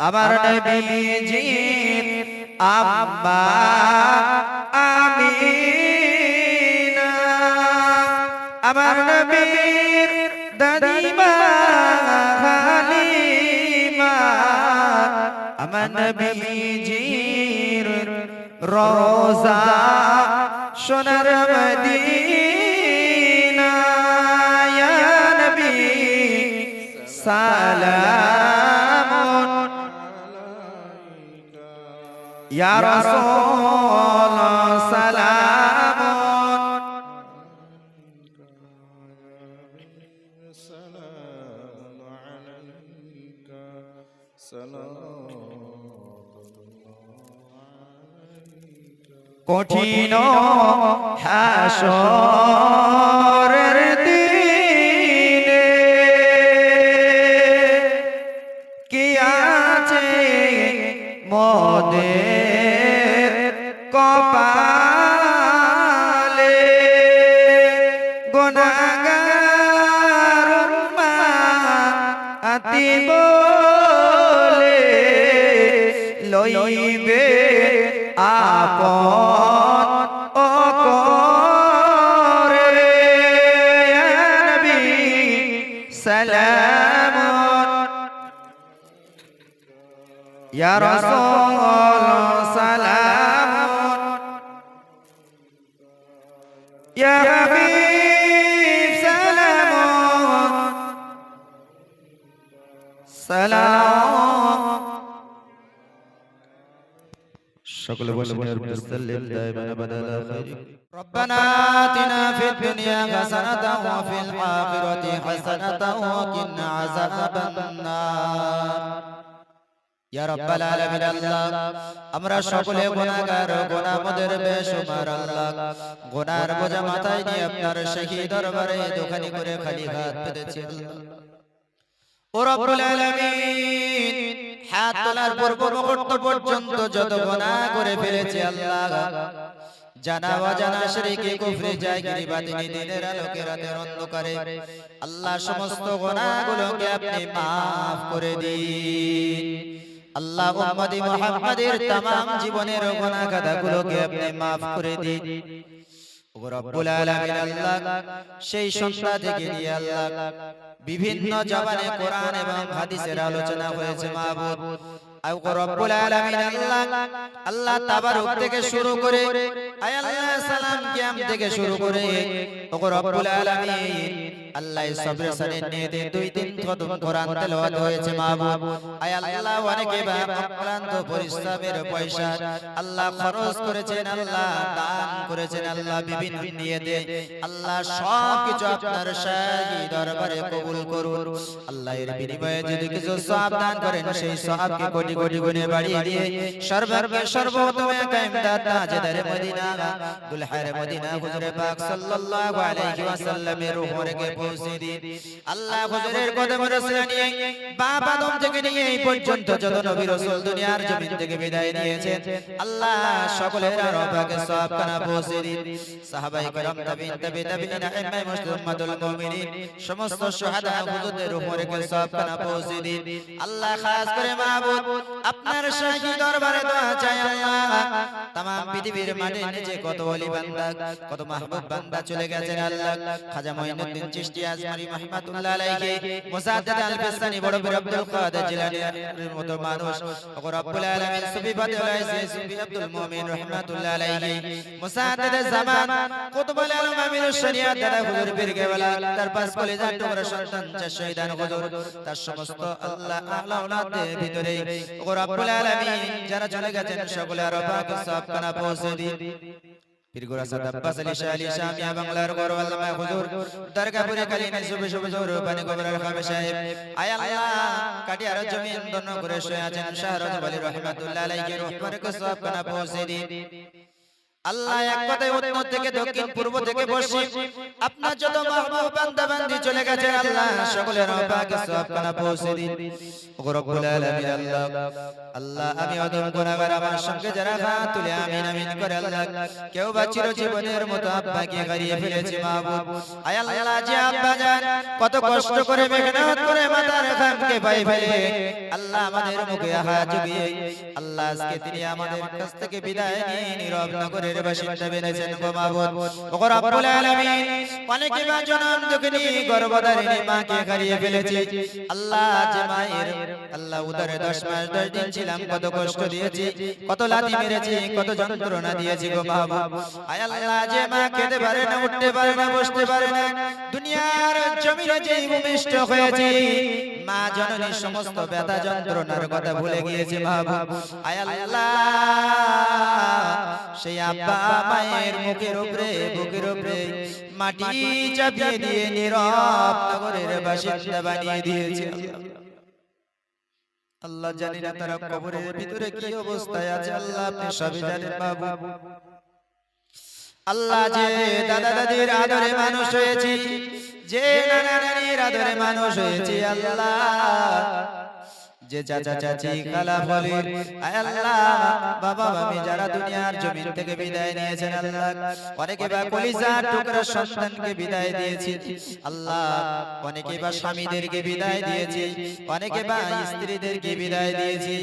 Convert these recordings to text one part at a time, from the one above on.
আমার নবীজির আম্মা আমিনা। আমার নবীর দাদিমা হালিমা আমার নবীজির রোজা সোনার মদিনা ইয়া নবী সালামুন ইয়া রাসূল সালামুন السلام عليك صلاة কঠিন হাসরের উম্মতি বলে লইবে আপন ও করে নবী সালামুন। ইয়া রাসূল সালামুন। ইয়া সালাম সকলে বসে মুসল্লিম দাইমান বাদালা খাইর ربنا آتنا في الدنيا حسنة وفي الآخرة حسنة وقنا عذاب النار ইয়া রাব্বাল আলামিন আল্লাহ আমরা সকলে গুনাহগার গুনাহ আমাদের বেশুমার আল্লাহ গুনার বোঝা মাথায় নিয়ে আপনার শাহী দরবারে দোকানি করে খালি হাত পেতেছি আল্লাহ ও রব্বুল আলামিন হাত তোলার পূর্ব মুহূর্ত পর্যন্ত যত গুনাহ করে ফেলেছি আল্লাহ জানা অজানা শিরকে কুফরে জায়গিরি বাতিনি দিনের আলোকে রাতের অন্ধকারে আল্লাহ সমস্ত গুনাহগুলোকে আপনি maaf করে দিন আল্লাহ উম্মতি মুহাম্মাদের तमाम জীবনের গুনাহ কাদাগুলোকে আপনি maaf করে দিন ও সেই সন্ধ্যা থেকে আল্লাহ, বিভিন্ন জবানে কোরআন এবং হাদিসের আলোচনা হয়েছে মাহবুব রব্বুল আলামিন আল্লাহ আল্লাহ তাবারক থেকে শুরু করে আয় আল্লাহ সালাম কিয়াম থেকে শুরু করে ও রব্বুল আলামিন আল্লাহ সবরে সানে নিয়ে দুই দিন খতম কোরআন তেলাওয়াত হয়েছে মাহবুব। আয় আল্লাহ অনেকে অক্লান্ত পরিশ্রমের পয়সা। আল্লাহ খরচ করেছেন আল্লাহ দান করেছেন আল্লাহ বিভিন্ন নিয়তে আল্লাহ সব কিছু আপনার শাহী দরবারে কবুল করুন। আল্লাহ এর বিনিময়ে যদি কিছু সওয়াব দান করেন সেই সওয়াবকে কোটি কোটি গুণে বাড়িয়ে দিয়ে সর্বাগ্রে সর্বোত্তম মদিনা দুলহার মদিনা হুজুরে পাক সাল্লাল্লাহু আলাইহি ওয়াসাল্লামের রূহকে পৌঁছে দিন আল্লাহ হুজুরের কদম রাসূল নিয়ে বাপ আদম থেকে নিয়ে এই পর্যন্ত যত নবী রাসূল দুনিয়ার জমিন থেকে বিদায় নিয়েছেন আল্লাহ সকলের রবাকে সওয়াব কানা পৌঁছে দিন সাহাবায়ে کرام তাবিন তাবি তাবিন আইম্মায়ে মুসলিমাতুল মুমিনিন সমস্ত শুহাদা হুজুরদের রূহকে সওয়াব কানা পৌঁছে দিন আল্লাহ খাস করে মাহবুব আপনার শাহী দরবারে দোয়া চাই আল্লাহ तमाम পৃথিবীর মাঠে নিচে কত ওলি বান্দা, কত মাহবুব বান্দা চলে গেছেন আল্লাহ। খাজা মঈনুদ্দিন চিশতি আজমারি রহমাতুল্লাহ আলাইহি, মুসাদ্দাদ আল বিসানি বড় বীর আব্দুল কাদের জিলানীর মতো মানুষ। ও রব্বুল আলামিন সুফি ফাতিহুল আইসি সুফি আব্দুল মুমিন রহমাতুল্লাহ আলাইহি। মুসাদ্দাদ জামান, কুতুবুল আলম আমিনুশ শরিয়াত দাদা হুজুর পীর কেবলা তার পাঁচ কলিজার টুকরা সন্তান, চার শহীদান হুজুর তার সমস্ত আল্লাহ আহলা ওলাদের ভিতরে ও রব্বুল আলামিন, যারা চলে গেছেন, সকলে আরও পাক সব কানা পৌঁছে দিন। পীরগোরা সাদ আলী শাহ আলী শামিয়া বাংলার গৌরব আল্লামা হুজুর। দরগাপুরে কালিনে শুভে শুভে জোর পানি কবরের খাবে সাহেব। আয় আল্লাহ কাটিয়ার জমিন দন্ন করে শুয়ে আছেন শাহ আলী রহমাতুল্লাহ আলাইহি রহমানের সব কানা পৌঁছে দিন আল্লাহ এক কথায় উত্তর থেকে দক্ষিণ পূর্ব থেকে পশ্চিম। আপনার যত মাহবুব বান্দা বান্দি চলে গেছে আল্লাহ সকলের পাকে সবখানা পৌঁছে দিন। রব্বুল আলামিন আল্লাহ। আল্লাহ। আমি অদম গুনাহগার আমার সঙ্গে যারা হাত তুলে আমিন আমিন করে আল্লাহ। কেউ বা চিরজীবনের মতো আব্বাকে হারিয়ে ফেলেছে মাহবুব আয় আল্লাহ যে আব্বা জান কত কষ্ট করে মেহনত করে মাতার খানকে পাই ফেলে আল্লাহ আমাদের মুখে হাত জুগিয়ে আল্লাহ আজকে তিনি আমাদের কাছ থেকে বিদায় নিয়ে নীরব নগরের বাসিন্দা বেনেছেন গো মাহবুব ওগো রব্বুল আলামিন অনেকে বা জনম দুঃখিনী গর্ভধারিণী মাকে হারিয়ে ফেলেছে। আল্লাহ যে মায়ের আল্লাহ উদরে দশ মাস দশ দিন ছিলাম কত কষ্ট দিয়েছি কত লাথি মেরেছি কত যন্ত্রণা দিয়েছি গো মাহবুব আয় আল্লাহ যে মা খেতে পারে না উঠতে পারে না বসতে পারে না দুনিয়ার জমিনে যেই ভূমিষ্ঠ হয়েছে মা জননীর সমস্ত ব্যথা যন্ত্রণার কথা ভুলে গিয়েছে মাহবুব আয় আল্লাহ। সেই আব্বা মায়ের মুখের উপরে বুকের উপরে মাটি চাপিয়ে দিয়ে নীরব নগরের বাসিন্দা বানিয়ে দিয়েছে আল্লাহ জানি না তারা কবরের ভিতরে কি অবস্থায় আছে। আল্লাহ আপনি সবই জানেন বাবু। আল্লাহ যে দাদা দাদির আদরে মানুষ হয়েছি যে নানা নানির আদরে মানুষ হয়েছি আল্লাহ। যে চাচা চাচি খালা বলে আল্লাহ বাবা মামি যারা দুনিয়ার জমিন থেকে বিদায় নিয়েছেন আল্লাহ অনেকে বা কলিজার টুকরা সন্তানকে বিদায় দিয়েছি। আল্লাহ অনেকে বা স্বামীদেরকে বিদায় দিয়েছি অনেকে বা স্ত্রীদেরকে বিদায় দিয়েছি।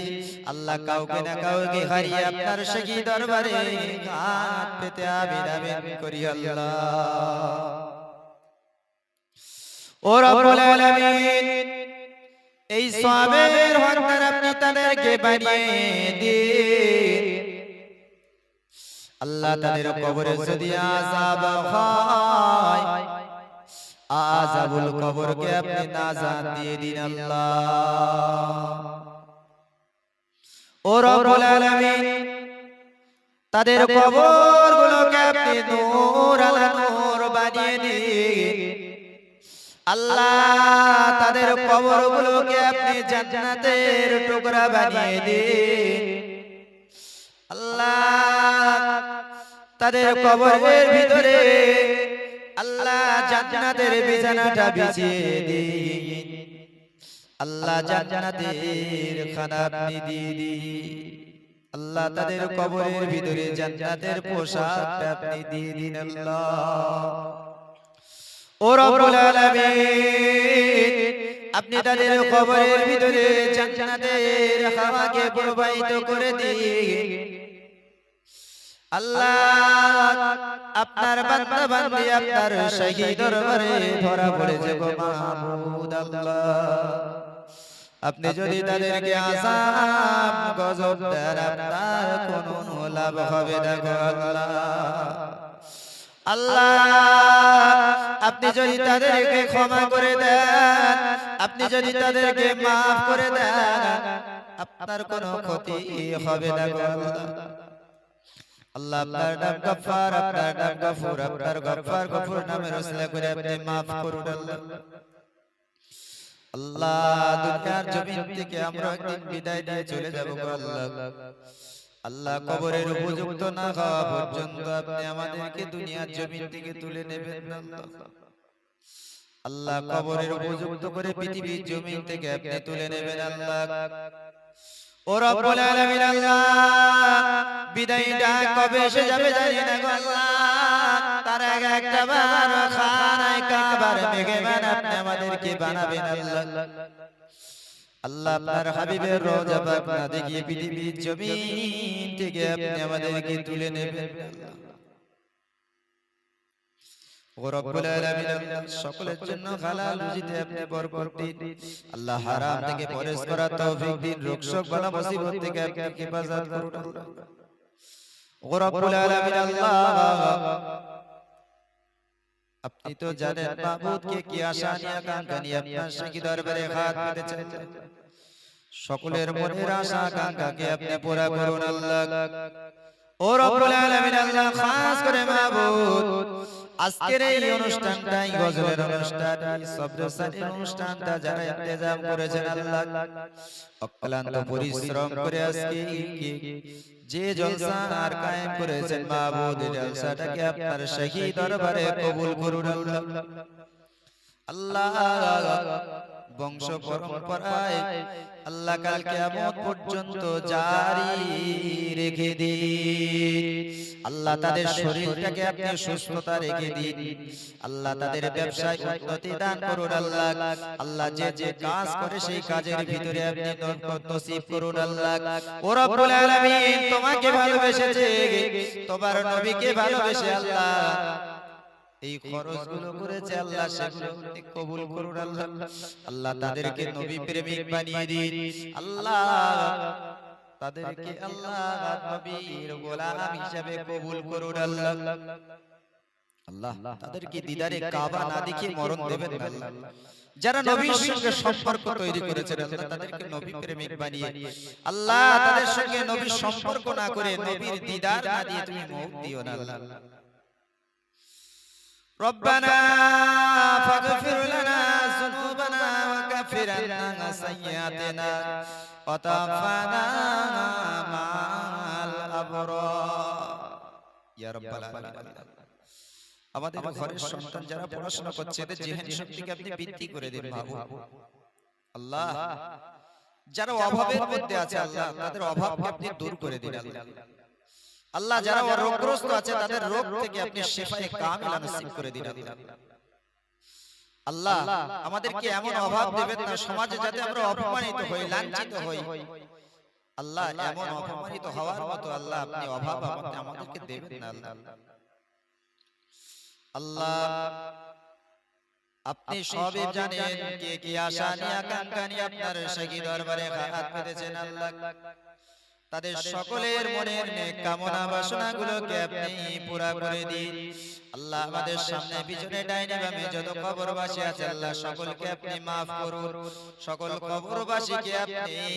আল্লাহ কাউকে না কাউকে হারিয়ে আপনার সেই দরবারে হাত পেতে আমিন আমিন করি আল্লাহ। ও রব্বুল আলামিন এই সবের হন্তার আপনি তাদেরকে বানিয়ে দিন। আল্লাহ তাদের কবরে যদি আযাব হয় আযাবুল কবরকে আপনি নাজাত দিয়ে দিন আল্লাহ। ও রব্বুল আলামিন তাদের কবরগুলোকে আপনি নূর আলা আল্লাহ তাদের কবরগুলোকে আপনি জান্নাতের টুকরা বানিয়ে দিন। আল্লাহ তাদের কবরের ভিতরে আল্লাহ জান্নাতের বিছানাটা বিছিয়ে দিন। আল্লাহ জান্নাতের খানা আপনি দিয়ে দিন। আল্লাহ তাদের কবরের ভিতরে জান্নাতের পোশাকটা আপনি দিয়ে দিন আল্লাহ। ও রব্বুল আলামিন। আপনি তাদের কবরের ভিতরে জান্নাতের হাওয়াকে প্রবাহিত করে দিন। আল্লাহ আপনার বান্দা বান্দি আপনার শাহী দরবারে ধরা পড়েছে গো মাহমুদ আল্লাহ। আপনি যদি তাদেরকে আসাম গজব দেন আপনার কোনো লাভ হবে গো আল্লাহ। আল্লাহ আপনি যদি তাদেরকে ক্ষমা করে দেন আপনি যদি তাদেরকে মাফ করে দেন আপনার কোনো ক্ষতি হবে না গো। আল্লাহ আপনার নাম গফফার আপনার নাম গফুর আপনার গফফার গফুর নামে রসলা করে আপনি মাফ করুন আল্লাহ আল্লাহ দুনিয়ার জমিন থেকে আমরা একদিন বিদায় নিয়ে চলে যাব গো আল্লাহ। আল্লাহ। কবরের উপযুক্ত না হওয়া পর্যন্ত আপনি আমাদেরকে দুনিয়ার জমিন থেকে তুলে নেবেন না আল্লাহ কবরের উপযুক্ত করে পৃথিবীর জমিন থেকে আপনি তুলে নেবেন আল্লাহ। ও রব্বুল আলামিন আল্লাহ বিদায়টা কবে এসে যাবে জানি না গো আল্লাহ। তার আগে একটা খানায় কাবার মেঘমান আপনি আমাদেরকে বানাবেন আল্লাহ। আল্লাহ। আপনার হাবিবের রোজা পাক না দেখিয়ে পৃথিবীর জমিন থেকে আপনি আমাদেরকে তুলে নেবেন ও রব্বুল আলামিন সকলের জন্য হালাল রুজিতে আপনি বরকত দিন। আল্লাহ হারাম থেকে পরহেজ করার তৌফিক দিন। রোগ শোক বালা মুসিবত থেকে আপনি হেফাজত করুন। ও রব্বুল আলামিন আল্লাহ। আপনি তো জানেন কি আশা নিয়ে আকাঙ্ক্ষা নিয়ে আপনার সাকি দরবারে হাত পেতেছেন। সকলের মনের আশা আকাঙ্ক্ষাকে আপনি পুরা করুন আল্লাহ। ও রব্বুল আলামিন আল্লাহ খাস করে মাবুদ আজকের এই অনুষ্ঠানটা এই গজলের অনুষ্ঠান। এই অনুষ্ঠানটা যারা ইন্তজাম করেছেন আল্লাহ অক্লান্ত পরিশ্রম করে আজকে যে জলসা আর কায়েম করেছেন মাবুদ এই জলসাটাকে আপনার শাহী দরবারে কবুল করুন। আল্লাহ। আল্লাহ। বংশ পরম্পরায় আল্লাহ কাল কিয়ামত পর্যন্ত জারি রেখে দিন। আল্লাহ তাদের শরীরটাকে আপনি সুস্থতা রেখে দিন। আল্লাহ তাদের ব্যবসায় উন্নতি দান করুন আল্লাহ। আল্লাহ। যে যে কাজ করে সেই কাজের ভিতরে আপনি নসিব করুন আল্লাহ। ও রব্বুল আলামিন তোমাকে ভালোবেসেছে তোমার নবীকে ভালোবেসে আল্লাহ। এই খরচগুলো করেছে আল্লাহ সেগুলো কবুল করুন আল্লাহ। আল্লাহ। তাদেরকে নবী প্রেমিক বানিয়ে দিন। আল্লাহ তাদেরকে আল্লাহ নবীর গোলাম হিসাবে কবুল করুন আল্লাহ। আল্লাহ। তাদেরকে দিদারে কাবা না দেখে মরণ দেবেন আল্লাহ। যারা নবীর সঙ্গে সম্পর্ক তৈরি করেছেন আল্লাহ তাদেরকে নবী প্রেমিক বানিয়ে আল্লাহ তাদের সঙ্গে নবীর সম্পর্ক না করে নবীর দিদার না দিয়ে তুমি মুখ দিও না আল্লাহ। ربنا فاغفر لنا ذنوبنا وكفر عنا سيئاتنا وتوفنا مع الأبرار يا رب العالمين আমাদের ঘরের সন্তান যারা পড়াশোনা করছে এদের জেহেন শক্তিকে আপনি বৃদ্ধি করে দিন বাবু আল্লাহ যারা অভাবের মধ্যে আছে আল্লাহ তাদের অভাবকে আপনি দূর করে দিন আল্লাহ আল্লাহ যারা রোগগ্রস্ত আছে তাদের রোগ থেকে আপনি শেফায়ে কামিলা নসিব করে দিন আল্লাহ আমাদেরকে এমন অভাব দেবেন না সমাজে যাতে আমরা অপমানিত হই লাঞ্ছিত হই। আল্লাহ এমন অপমানিত হওয়ার মতো আল্লাহ আপনি অভাব আমাদের আমাদেরকে দেবেন না আল্লাহ। আল্লাহ। আপনি সবই জানেন কে কি আশা নিয়ে আকাঙ্ক্ষা নিয়ে আপনার শাহী দরবারে হাত পেতেছেন আল্লাহ। তাদের সকলের মনের নেক কামনা বাসনাগুলোকে আপনি পুরা করে দিন। আল্লাহ আমাদের সামনে পিছনে ডাইনে বামে যত কবরবাসী আছে আল্লাহ সকলকে আপনি maaf করুন। সকল কবরবাসীকে আপনি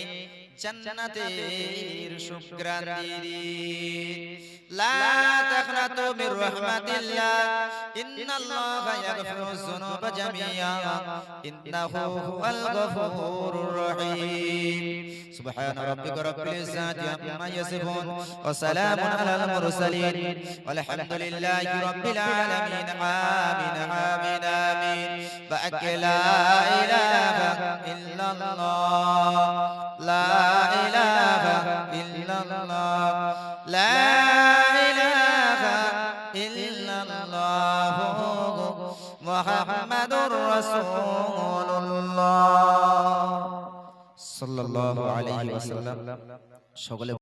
জান্নাতের শুকরান দিন লা তাখনাতু মির রাহমাতিল্লাহ। ইন্নাল্লাহা ইয়াগফিরু যুনুবা জামিয়া ইন্নাহু হুয়াল গফুরুর রহিম। সুবহান রাব্বিকা রাব্বিল ইজ্জাতি আম্মা ইয়াসিফুন। ওয়া সালামুন আলাল মুরসালিন। ওয়া আলহামদুলিল্লাহি রাব্বিল العالمين آمين آمين آمين بأك لا إله إلا الله لا إله إلا الله لا إله إلا الله محمد رسول الله صلى الله عليه وسلم সকলে